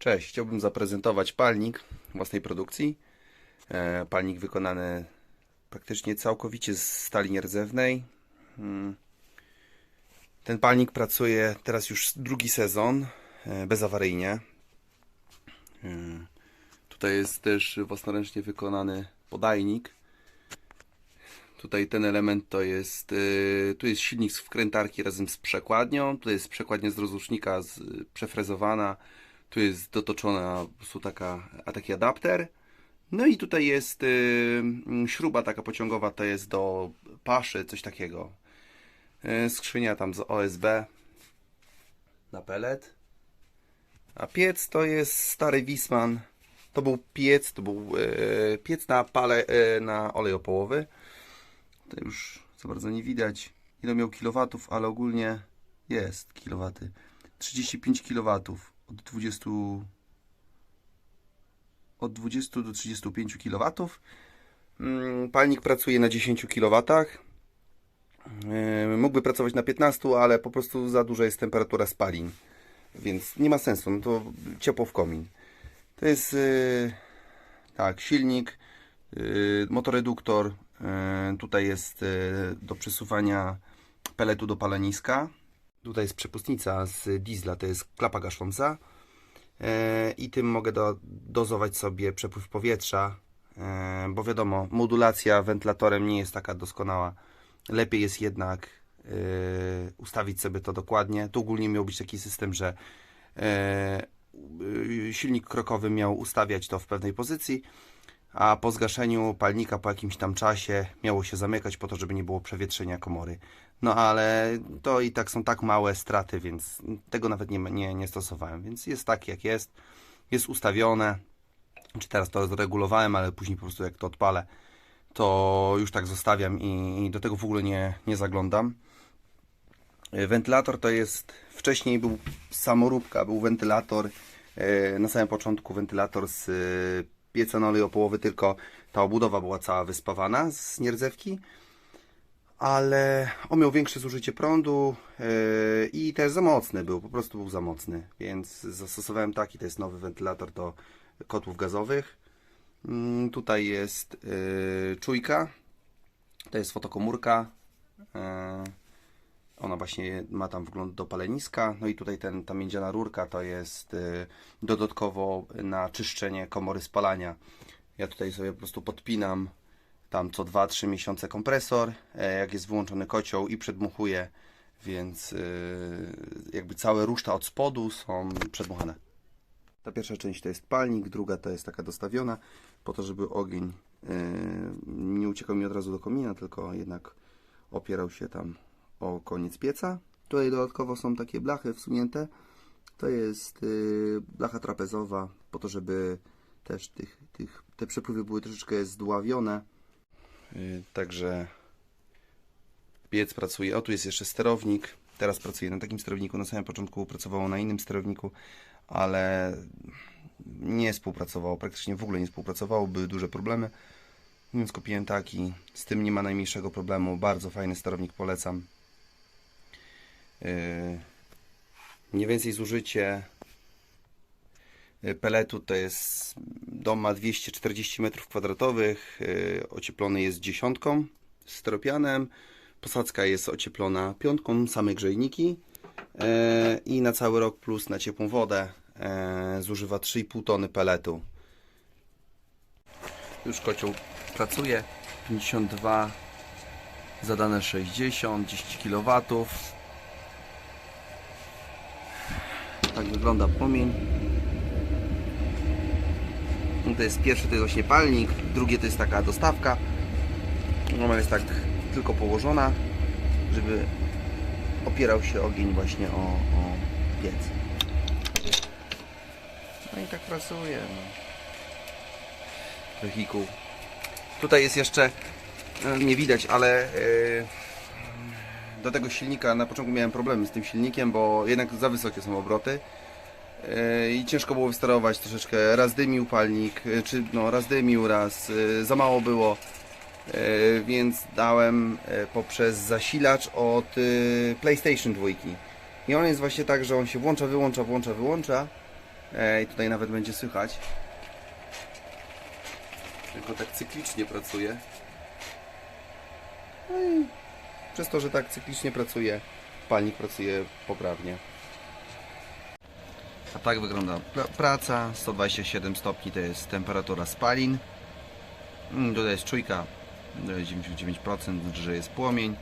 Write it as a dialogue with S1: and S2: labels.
S1: Cześć, chciałbym zaprezentować palnik własnej produkcji. E, Palnik wykonany praktycznie całkowicie z stali nierdzewnej. Mm. Ten palnik pracuje teraz już drugi sezon e, bezawaryjnie. E, Tutaj jest też własnoręcznie wykonany podajnik. Tutaj ten element to jest, tu jest silnik z wkrętarki razem z przekładnią, tutaj jest przekładnia z rozrusznika z, przefrezowana, tu jest dotoczona po prostu taka, a taki adapter. No i tutaj jest y, śruba taka pociągowa, to jest do paszy, coś takiego. Y, skrzynia tam z OSB na pelet. A piec to jest stary Wisman. To był piec, to był e, piec na pale, e, na olej opałowy. Tutaj już za bardzo nie widać ile miał kilowatów, ale ogólnie jest kilowaty. 35 kilowatów od 20 od 20 do 35 kilowatów. Mm, Palnik pracuje na 10 kilowatach. E, Mógłby pracować na 15, ale po prostu za duża jest temperatura spalin. Więc nie ma sensu, no to ciepło w komin. To jest yy, tak, silnik, yy, motoreduktor. Yy, tutaj jest yy, do przesuwania peletu do paleniska. Tutaj jest przepustnica z diesla, to jest klapa gasząca. Yy, I tym mogę do, dozować sobie przepływ powietrza, yy, bo wiadomo, modulacja wentylatorem nie jest taka doskonała. Lepiej jest jednak yy, ustawić sobie to dokładnie. Tu ogólnie miał być taki system, że silnik krokowy miał ustawiać to w pewnej pozycji, a po zgaszeniu palnika po jakimś tam czasie miało się zamykać po to, żeby nie było przewietrzenia komory. No ale to i tak są tak małe straty, więc tego nawet nie, nie, nie stosowałem. Więc jest tak jak jest, jest ustawione. Czy teraz to zregulowałem, ale później po prostu jak to odpalę, to już tak zostawiam i, i do tego w ogóle nie, nie zaglądam. Wentylator to jest, wcześniej był samoróbka, był wentylator, e, na samym początku wentylator z e, pieca na olej opołowy, tylko ta obudowa była cała wyspawana z nierdzewki, ale on miał większe zużycie prądu e, i też za mocny był, po prostu był za mocny, więc zastosowałem taki, to jest nowy wentylator do kotłów gazowych. Mm, Tutaj jest czujka, to jest fotokomórka, ona właśnie ma tam wgląd do paleniska. No i tutaj ten, ta miedziana rurka to jest y, dodatkowo na czyszczenie komory spalania. Ja tutaj sobie po prostu podpinam tam co 2-3 miesiące kompresor, e, jak jest wyłączony kocioł i przedmuchuję, więc y, jakby całe ruszta od spodu są przedmuchane. Ta pierwsza część to jest palnik, druga to jest taka dostawiona, po to, żeby ogień y, nie uciekał mi od razu do komina, tylko jednak opierał się tam o koniec pieca. Tutaj dodatkowo są takie blachy wsunięte. To jest yy, blacha trapezowa, po to, żeby też tych, tych, te przepływy były troszeczkę zdławione. Yy, także piec pracuje. O, tu jest jeszcze sterownik. Teraz pracuję na takim sterowniku. Na samym początku pracowało na innym sterowniku, ale nie współpracowało. Praktycznie w ogóle nie współpracowało. Były duże problemy. Więc kupiłem taki. Z tym nie ma najmniejszego problemu. Bardzo fajny sterownik, polecam. Yy, Mniej więcej zużycie yy, peletu to jest dom ma 240 m2, yy, ocieplony jest dziesiątką z steropianem, posadzka jest ocieplona piątką, same grzejniki i na cały rok plus na ciepłą wodę zużywa 3,5 tony peletu. Już kocioł pracuje, 52 zadane 60, 10 kW. Tak wygląda płomień. No To jest pierwszy to jest właśnie palnik, drugie to jest taka dostawka. Ona jest tak tylko położona, żeby opierał się ogień właśnie o, o piec. No i tak pracuje. No. Wehikuł. Tutaj jest jeszcze, e, nie widać, ale e, do tego silnika na początku miałem problemy z tym silnikiem, bo jednak za wysokie są obroty e, i ciężko było wysterować troszeczkę. Raz dymił palnik, e, czy no raz dymił, raz e, za mało było, więc dałem poprzez zasilacz od PlayStation 2. I on jest właśnie tak, że on się włącza, wyłącza, włącza, wyłącza I tutaj nawet będzie słychać. Tylko tak cyklicznie pracuje. No i przez to, że tak cyklicznie pracuje, palnik pracuje poprawnie. A tak wygląda pra- praca. 127 stopni to jest temperatura spalin. Mm, Tutaj jest czujka. To jest 99%, znaczy, że jest płomień.